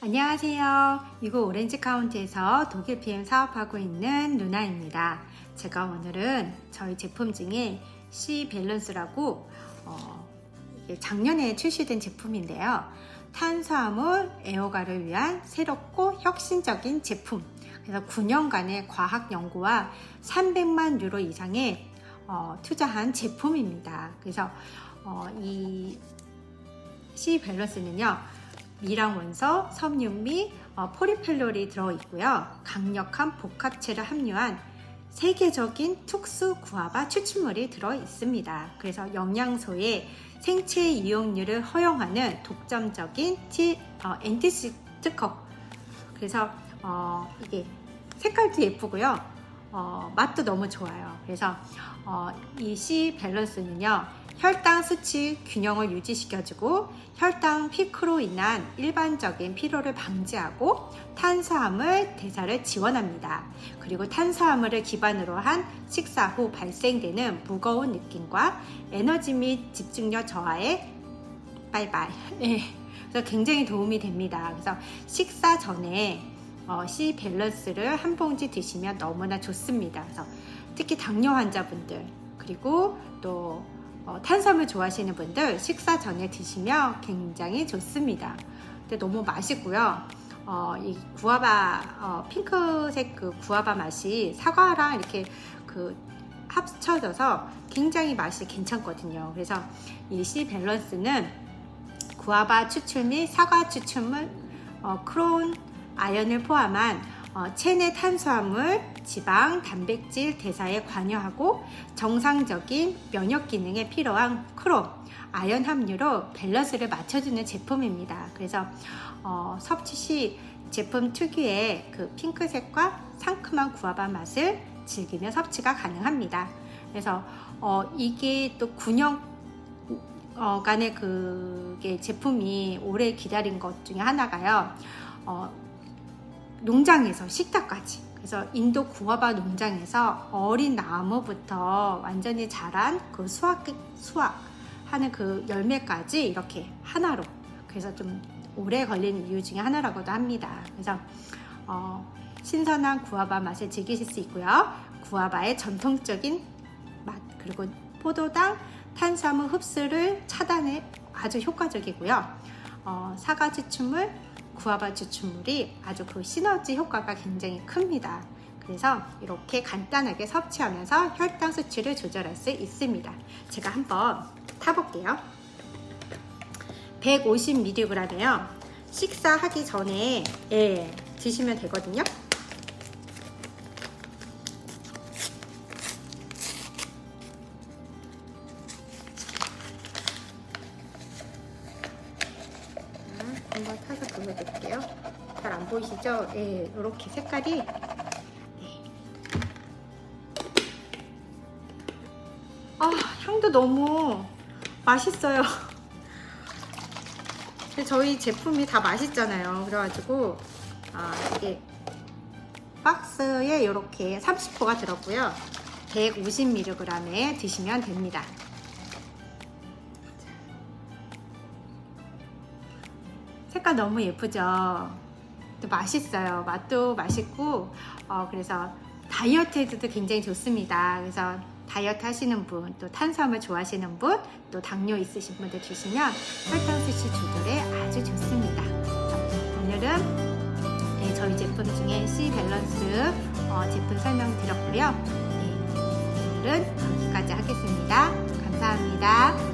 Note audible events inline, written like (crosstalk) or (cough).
안녕하세요. 미국 오렌지 카운티에서 독일 PM 사업하고 있는 누나입니다. 제가 오늘은 저희 제품 중에 C 밸런스라고 어, 작년에 출시된 제품인데요. 탄수화물 애호가를 위한 새롭고 혁신적인 제품. 그래서 9년간의 과학 연구와 300만 유로 이상의 어, 투자한 제품입니다. 그래서 어, 이 C 밸런스는요. 미랑 원소, 섬유미, 어, 포리펠롤이 들어있고요. 강력한 복합체를 함유한 세계적인 특수 구아바 추출물이 들어있습니다. 그래서 영양소의 생체 이용률을 허용하는 독점적인 티, 어, 특허. 그래서 어, 이게 색깔도 예쁘고요. 어, 맛도 너무 좋아요. 그래서 어, 이 C 밸런스는요. 혈당 수치 균형을 유지시켜주고 혈당 피크로 인한 일반적인 피로를 방지하고 탄수화물 대사를 지원합니다. 그리고 탄수화물을 기반으로 한 식사 후 발생되는 무거운 느낌과 에너지 및 집중력 저하에 바이바이. 네. (laughs) 그래서 굉장히 도움이 됩니다. 그래서 식사 전에 어, C 밸런스를 한 봉지 드시면 너무나 좋습니다. 그래서 특히 당뇨 환자분들 그리고 또 어, 탄수화물 좋아하시는 분들 식사 전에 드시면 굉장히 좋습니다. 근데 너무 맛있고요. 어, 이 구아바 어, 핑크색 그 구아바 맛이 사과랑 이렇게 그 합쳐져서 굉장히 맛이 괜찮거든요. 그래서 이 C 밸런스는 구아바 추출 및 사과 추출물, 어, 크론, 아연을 포함한 어, 체내 탄수화물, 지방, 단백질 대사에 관여하고 정상적인 면역 기능에 필요한 크롬, 아연 함유로 밸런스를 맞춰주는 제품입니다. 그래서 어, 섭취 시 제품 특유의 그 핑크색과 상큼한 구아바 맛을 즐기며 섭취가 가능합니다. 그래서 어, 이게 또 9년 어, 간의 그게 제품이 오래 기다린 것 중에 하나가요. 어, 농장에서 식탁까지. 그래서 인도 구아바 농장에서 어린 나무부터 완전히 자란 그 수확, 수확 하는 그 열매까지 이렇게 하나로. 그래서 좀 오래 걸리는 이유 중에 하나라고도 합니다. 그래서, 어, 신선한 구아바 맛을 즐기실 수 있고요. 구아바의 전통적인 맛, 그리고 포도당, 탄수화물 흡수를 차단해 아주 효과적이고요. 어, 사과 지춤물, 구아바 추출물이 아주 그 시너지 효과가 굉장히 큽니다. 그래서 이렇게 간단하게 섭취하면서 혈당 수치를 조절할 수 있습니다. 제가 한번 타볼게요. 150mg이에요. 식사하기 전에 예, 드시면 되거든요. 한번 타서 보여드릴게요. 잘 안 보이시죠? 예, 이렇게 색깔이 네. 아 향도 너무 맛있어요. 근데 저희 제품이 다 맛있잖아요. 그래가지고 아, 이게 박스에 이렇게 30호가 들었고요. 150mg에 드시면 됩니다. 색깔 너무 예쁘죠? 또 맛있어요. 맛도 맛있고, 어, 그래서 다이어트에도 굉장히 좋습니다. 그래서 다이어트 하시는 분, 또 탄수화물 좋아하시는 분, 또 당뇨 있으신 분들 드시면 혈당 수치 조절에 아주 좋습니다. 오늘은 네, 저희 제품 중에 C 밸런스 어, 제품 설명드렸고요. 네, 오늘은 여기까지 하겠습니다. 감사합니다.